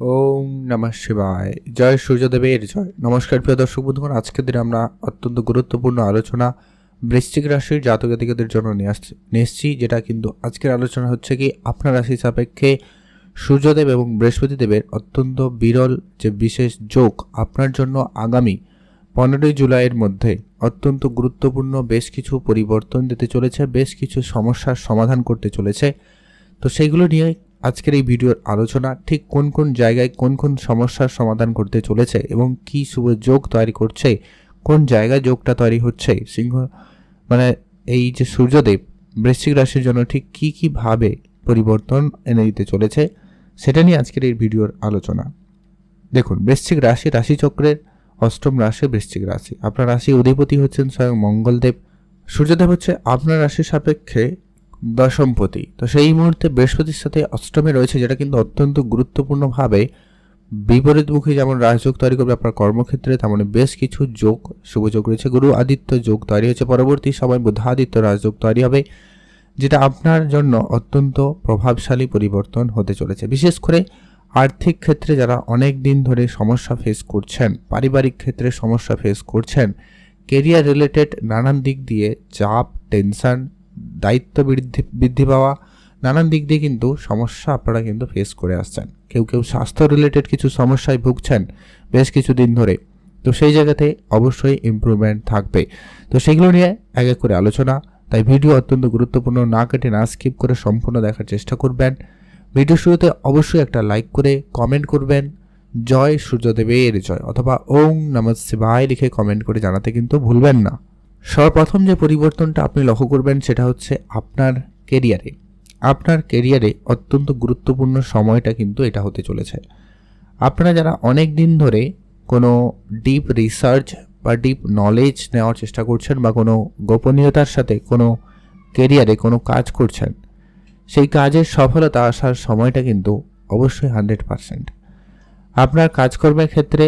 ওম নমঃ শিবায়। জয় সূর্যদেবের জয়। নমস্কার, প্রিয় দর্শক বন্ধুগণ, আজকের দিনে আমরা অত্যন্ত গুরুত্বপূর্ণ আলোচনা বৃশ্চিক রাশির জাতক জাতিকাদের জন্য নিয়ে আসছি, নিয়ে যেটা কিন্তু আজকের আলোচনা হচ্ছে কি, আপনার রাশি সাপেক্ষে সূর্যদেব এবং বৃহস্পতি দেবের অত্যন্ত বিরল যে বিশেষ যোগ আপনার জন্য আগামী পনেরোই জুলাইয়ের মধ্যে অত্যন্ত গুরুত্বপূর্ণ, বেশ কিছু পরিবর্তন দিতে চলেছে, বেশ কিছু সমস্যার সমাধান করতে চলেছে। তো সেইগুলো নিয়ে আজকের এই ভিডিওর আলোচনা ঠিক কোন কোন জায়গায় কোন কোন সমস্যার সমাধান করতে চলেছে এবং কি শুভ যোগ তৈরি করছে, কোন জায়গায় যোগটা তৈরি হচ্ছে, সিংহ মানে এই যে সূর্যদেব বৃশ্চিক রাশির জন্য ঠিক কী কীভাবে পরিবর্তন এনে দিতে চলেছে, সেটা নিয়ে আজকের এই ভিডিওর আলোচনা। দেখুন, বৃশ্চিক রাশি রাশিচক্রের অষ্টম রাশি বৃশ্চিক রাশি। আপনার রাশি অধিপতি হচ্ছেন স্বয়ং মঙ্গলদেব। সূর্যদেব হচ্ছে আপনার রাশির সাপেক্ষে দশমপতি। তো সেই মুহূর্তে বৃহস্পতির সাথে অষ্টমে রয়েছে, যেটা কিন্তু অত্যন্ত গুরুত্বপূর্ণভাবে বিপরীতমুখী যেমন রাজযোগ তৈরি করবে আপনার কর্মক্ষেত্রে, তেমন বেশ কিছু যোগ শুভযোগ রয়েছে। গুরু আদিত্য যোগ তৈরি হয়েছে। পরবর্তী সময় বুধাদিত্য রাজযোগ তৈরি হবে, যেটা আপনার জন্য অত্যন্ত প্রভাবশালী পরিবর্তন হতে চলেছে। বিশেষ করে আর্থিক ক্ষেত্রে যারা অনেক দিন ধরে সমস্যা ফেস করছেন, পারিবারিক ক্ষেত্রে সমস্যা ফেস করছেন কেরিয়ার রিলেটেড নানান দিক দিয়ে চাপ টেনশন দায়িত্ব বৃদ্ধি বৃদ্ধি পাওয়া, নানান দিক দিয়ে কিন্তু সমস্যা আপনারা কিন্তু ফেস করে আসছেন। কেউ কেউ স্বাস্থ্য রিলেটেড কিছু সমস্যায় ভুগছেন বেশ কিছুদিন ধরে। তো সেই জায়গাতে অবশ্যই ইমপ্রুভমেন্ট থাকবে। তো সেগুলো নিয়ে এক এক করে আলোচনা। তাই ভিডিও অত্যন্ত গুরুত্বপূর্ণ। না কেটে না স্কিপ করে সম্পূর্ণ দেখার চেষ্টা করবেন। ভিডিও শুরুতে অবশ্যই একটা লাইক করে কমেন্ট করবেন। জয় সূর্যদেবের জয় অথবা ওং নমঃ শিবায় লিখে কমেন্ট করে জানাতে কিন্তু ভুলবেন না। সর্বপ্রথম যে পরিবর্তনটা আপনি লক্ষ্য করবেন সেটা হচ্ছে আপনার কেরিয়ারে আপনার কেরিয়ারে অত্যন্ত গুরুত্বপূর্ণ সময়টা কিন্তু এটা হতে চলেছে। আপনারা যারা অনেক দিন ধরে কোনো ডিপ রিসার্চ বা ডিপ নলেজ নেওয়ার চেষ্টা করছেন বা কোনো গোপনীয়তার সাথে কোনো কেরিয়ারে কোনো কাজ করছেন, সেই কাজের সফলতা আসার সময়টা কিন্তু অবশ্যই হান্ড্রেড পারসেন্ট আপনার কাজকর্মের ক্ষেত্রে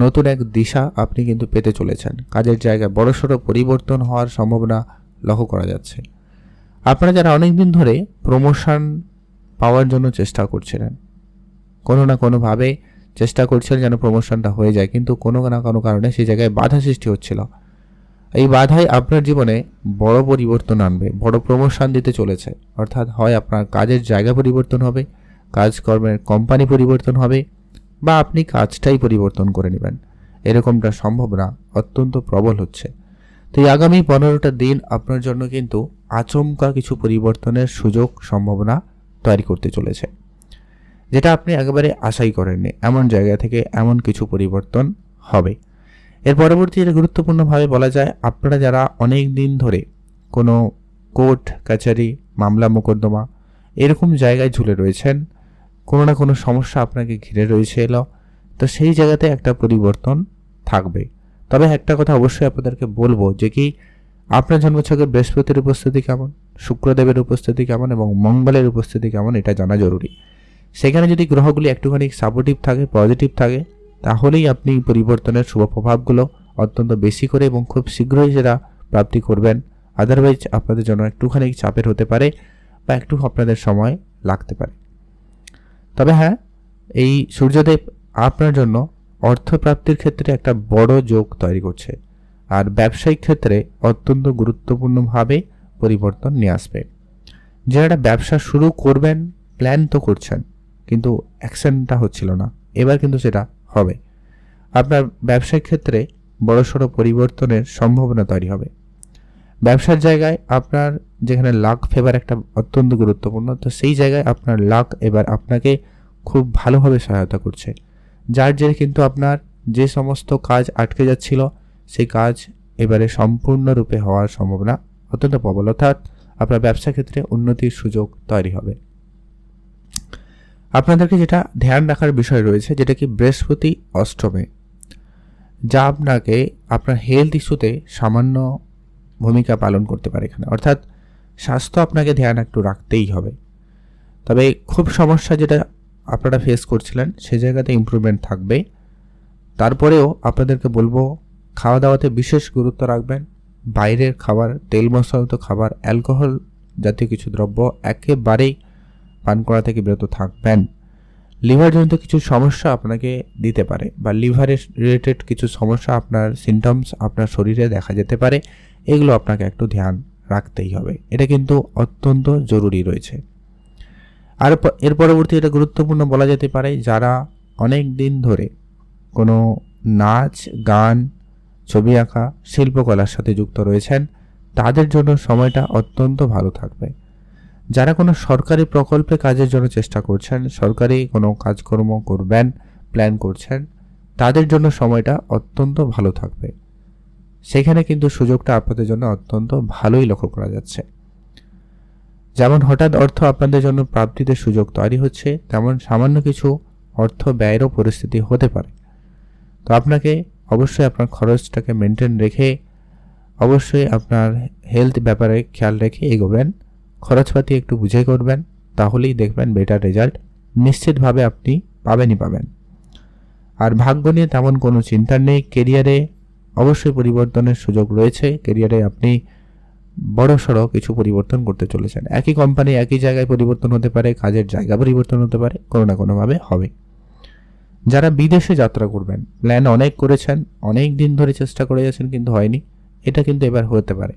নতুন এক দিশা আপনি কিন্তু পেতে চলেছেন। কাজের জায়গায় বড়সড় পরিবর্তন হওয়ার সম্ভাবনা লক্ষ্য করা যাচ্ছে। আপনারা যারা অনেকদিন ধরে প্রমোশন পাওয়ার জন্য চেষ্টা করছিলেন, কোনো না কোনোভাবে চেষ্টা করছিলেন যেন প্রমোশনটা হয়ে যায়, কিন্তু কোনো না কোনো কারণে সেই জায়গায় বাধা সৃষ্টি হচ্ছিল। এই বাধাই আপনার জীবনে বড় পরিবর্তন আনবে, বড় প্রমোশন দিতে চলেছে। অর্থাৎ হয় আপনার কাজের জায়গা পরিবর্তন হবে, কাজকর্মের কোম্পানি পরিবর্তন হবে বা আপনি কাজটাই পরিবর্তন করে নেবেন। এরকমটা সম্ভাবনা অত্যন্ত প্রবল হচ্ছে। তো এই আগামী পনেরোটা দিন আপনার জন্য কিন্তু আচমকা কিছু পরিবর্তনের সুযোগ সম্ভাবনা তৈরি করতে চলেছে। যেটা আপনি একেবারে আশাই করেননি, এমন জায়গা থেকে এমন কিছু পরিবর্তন হবে। এর পরবর্তী গুরুত্বপূর্ণভাবে বলা যায়, আপনারা যারা অনেক দিন ধরে কোনো কোর্ট কাছারি মামলা, মোকদ্দমা এরকম জায়গায় ঝুলে রয়েছেন কোনো না কোনো সমস্যা আপনাকে ঘিরে রয়েছে এলো। তো সেই জায়গাতে একটা পরিবর্তন থাকবে। তবে একটা কথা অবশ্যই আপনাদেরকে বলব যে কি, আপনার জন্মছকের বৃহস্পতির উপস্থিতি কেমন, শুক্রদেবের উপস্থিতি কেমন এবং মঙ্গলের উপস্থিতি কেমন এটা জানা জরুরি। সেখানে যদি গ্রহগুলি একটুখানি সাপোর্টিভ থাকে পজিটিভ থাকে, তাহলেই আপনি পরিবর্তনের শুভ প্রভাবগুলো অত্যন্ত বেশি করে এবং খুব শীঘ্রই সেটা প্রাপ্তি করবেন। আদারওয়াইজ আপনাদের জন্য একটুখানি চাপের হতে পারে বা একটু আপনাদের সময় লাগতে পারে। তবে হ্যাঁ এই সূর্যদেব আপনার জন্য অর্থপ্রাপ্তির ক্ষেত্রে একটা বড় যোগ তৈরি করছে। আর ব্যবসায়িক ক্ষেত্রে অত্যন্ত গুরুত্বপূর্ণভাবে পরিবর্তন নিয়ে আসবে। যারা ব্যবসা শুরু করবেন প্ল্যান তো করছেন, কিন্তু অ্যাকশনটা হচ্ছিল না। এবার কিন্তু সেটা হবে। আপনার ব্যবসায়িক ক্ষেত্রে বড়সড় পরিবর্তনের সম্ভাবনা তৈরি হবে। ব্যবসার জায়গায় আপনার যেখানে লাক ফেভার একটা অত্যন্ত গুরুত্বপূর্ণ, তো সেই জায়গায় আপনার লাক এবার আপনাকে খুব ভালোভাবে সহায়তা করছে। যার জেরে কিন্তু আপনার যে সমস্ত কাজ আটকে যাচ্ছিল, সেই কাজ এবারে সম্পূর্ণরূপে হওয়ার সম্ভাবনা অত্যন্ত প্রবল। অর্থাৎ আপনার ব্যবসা ক্ষেত্রে উন্নতির সুযোগ তৈরি হবে। আপনাদেরকে যেটা ধ্যান রাখার বিষয় রয়েছে, যেটা কি বৃহস্পতি অষ্টমে, যা আপনাকে আপনার হেলথ ইস্যুতে সামান্য ভূমিকা পালন করতে পারে এখানে। অর্থাৎ স্বাস্থ্য আপনাকে ধ্যান একটু রাখতেই হবে। তবে খুব সমস্যা যেটা আপনারা ফেস করছিলেন, সে জায়গাতে ইম্প্রুভমেন্ট থাকবে। তারপরেও আপনাদেরকে বলব খাওয়া দাওয়াতে বিশেষ গুরুত্ব রাখবেন। বাইরের খাবার তেল মশলাযুক্ত খাবার অ্যালকোহল জাতীয় কিছু দ্রব্য একেবারেই পান করা থেকে বিরত থাকবেন। লিভারজনিত কিছু সমস্যা আপনাকে দিতে পারে বা লিভারের রিলেটেড কিছু সমস্যা আপনার সিমটমস আপনার শরীরে দেখা যেতে পারে। এগুলো আপনাকে একটু ধ্যান রাখতেই হবে। এটা কিন্তু অত্যন্ত জরুরি রয়েছে। আর এর পরবর্তী এটা গুরুত্বপূর্ণ বলা যেতে পারে, যারা অনেক দিন ধরে কোনো নাচ, গান, ছবি আঁকা, শিল্পকলার সাথে যুক্ত রয়েছেন, তাদের জন্য সময়টা অত্যন্ত ভালো থাকবে। যারা কোনো সরকারি প্রকল্পে কাজের জন্য চেষ্টা করছেন, সরকারি কোনো কাজকর্ম করবেন, প্ল্যান করছেন, তাদের জন্য সময়টা অত্যন্ত ভালো থাকবে। সেখানে কিন্তু সুযোগটা আপনাদের জন্য অত্যন্ত ভালোই লক্ষ্য করা যাচ্ছে। যেমন হঠাৎ অর্থ আপনাদের জন্য প্রাপ্তিতে সুযোগ তৈরি হচ্ছে, তেমন সামান্য কিছু অর্থ ব্যয়েরও পরিস্থিতি হতে পারে। তো আপনাকে অবশ্যই আপনার খরচটাকে মেনটেন রেখে অবশ্যই আপনার হেলথ ব্যাপারে খেয়াল রেখে এগোবেন। খরচপাতি একটু বুঝে করবেন, তাহলেই দেখবেন বেটার রেজাল্ট নিশ্চিতভাবে আপনি পাবেনই পাবেন। আর ভাগ্য নিয়ে তেমন কোনো চিন্তা নেই কেরিয়ারে অবশ্যই পরিবর্তনের সুযোগ রয়েছে। কেরিয়ারে আপনি বড় সড়ো কিছু পরিবর্তন করতে চলেছেন। একই কোম্পানি একই জায়গায় পরিবর্তন হতে পারে, কাজের জায়গা পরিবর্তন হতে পারে, কোনো না কোনোভাবে হবে। যারা বিদেশে যাত্রা করবেন প্ল্যান অনেক করেছেন, অনেক দিন ধরে চেষ্টা করে যাচ্ছেন কিন্তু হয়নি, এটা কিন্তু এবার হতে পারে।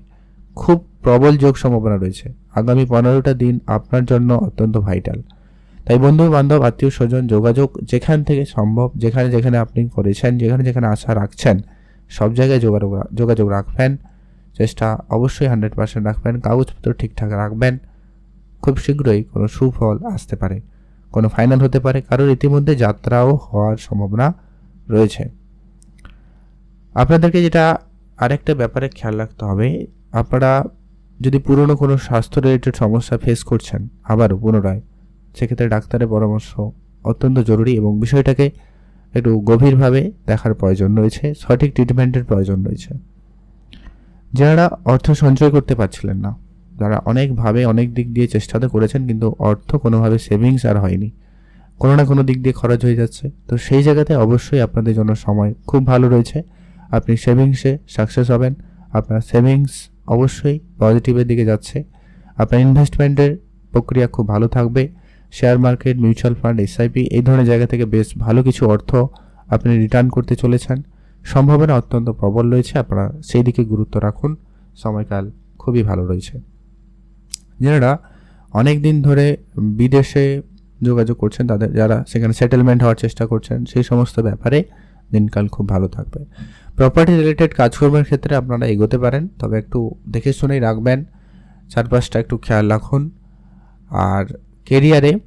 খুব প্রবল যোগ সম্ভাবনা রয়েছে। আগামী পনেরোটা দিন আপনার জন্য অত্যন্ত ভাইটাল তাই বন্ধু বান্ধব আত্মীয় স্বজন, যোগাযোগ যেখান থেকে সম্ভব, যেখানে যেখানে আপনি করেছেন, যেখানে যেখানে আশা রাখছেন সব জায়গায় যোগাযোগ যোগাযোগ রাখবেন। চেষ্টা অবশ্যই হান্ড্রেড পার্সেন্ট রাখবেন। কাগজপত্র ঠিকঠাক রাখবেন। খুব শীঘ্রই কোনো সুফল আসতে পারে। কোনো ফাইনাল হতে পারে। কারোর ইতিমধ্যে যাত্রাও হওয়ার সম্ভাবনা রয়েছে। আপনাদেরকে যেটা আরেকটা ব্যাপারে খেয়াল রাখতে হবে, আপনারা যদি পুরনো কোনো স্বাস্থ্য রিলেটেড সমস্যা ফেস করছেন আবারও পুনরায়, সেক্ষেত্রে ডাক্তারের পরামর্শ অত্যন্ত জরুরি এবং বিষয়টাকে একটু গভীরভাবে দেখার প্রয়োজন রয়েছে, সঠিক ট্রিটমেন্টের প্রয়োজন রয়েছে। যারা অর্থ সঞ্চয় করতে পারছিলেন না যারা অনেকভাবে অনেক দিক দিয়ে চেষ্টা তো করেছেন, কিন্তু অর্থ কোনোভাবে সেভিংস আর হয়নি। কোনো না কোনো দিক দিয়ে খরচ হয়ে যাচ্ছে। তো সেই জায়গাতে অবশ্যই আপনাদের জন্য সময় খুব ভালো রয়েছে। আপনি সেভিংসে সাকসেস হবেন। আপনার সেভিংস অবশ্যই পজিটিভের দিকে যাচ্ছে। আপনার ইনভেস্টমেন্টের প্রক্রিয়া খুব ভালো থাকবে। Share market, mutual fund, SIP, এই ধরনের জায়গা থেকে বেশ ভালো কিছু অর্থ আপনি রিটার্ন করতে চলেছেন। সম্ভাবনা অত্যন্ত প্রবল রয়েছে, আপনারা সেই দিকে গুরুত্ব রাখুন। সময়কাল খুবই ভালো রয়েছে। যারা অনেক দিন ধরে বিদেশে যোগাযোগ করছেন, তাদের যারা সেখানে সেটেলমেন্ট হওয়ার চেষ্টা করছেন, সেই সমস্ত ব্যাপারে দিনকাল খুব ভালো থাকবে। প্রপার্টি রিলেটেড কাজকর্মের ক্ষেত্রে আপনারা এগোতে পারেন, তবে একটু দেখে শুনেই রাখবেন। চারপাশটা একটু খেয়াল রাখুন। আর কেরিয়ারে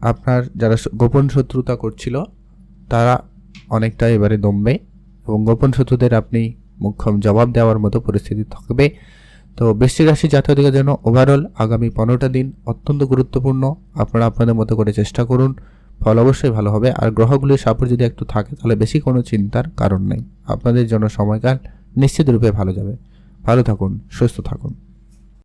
আপনার যারা গোপন শত্রুতা করছিল, তারা অনেকটা এবারে দমবে এবং গোপন শত্রুদের আপনি মুখ্যম জবাব দেওয়ার মতো পরিস্থিতি থাকবে। তো বৃশ্চিক রাশি জাতীয়দের জন্য ওভারঅল আগামী পনেরোটা দিন অত্যন্ত গুরুত্বপূর্ণ। আপনারা আপনাদের মতো করে চেষ্টা করুন। ফল অবশ্যই ভালো হবে। আর গ্রহগুলির সাপোর্ট যদি একটু থাকে, তাহলে বেশি কোনো চিন্তার কারণ নেই। আপনাদের জন্য সময়কাল নিশ্চিতরূপে ভালো যাবে। ভালো থাকুন, সুস্থ থাকুন।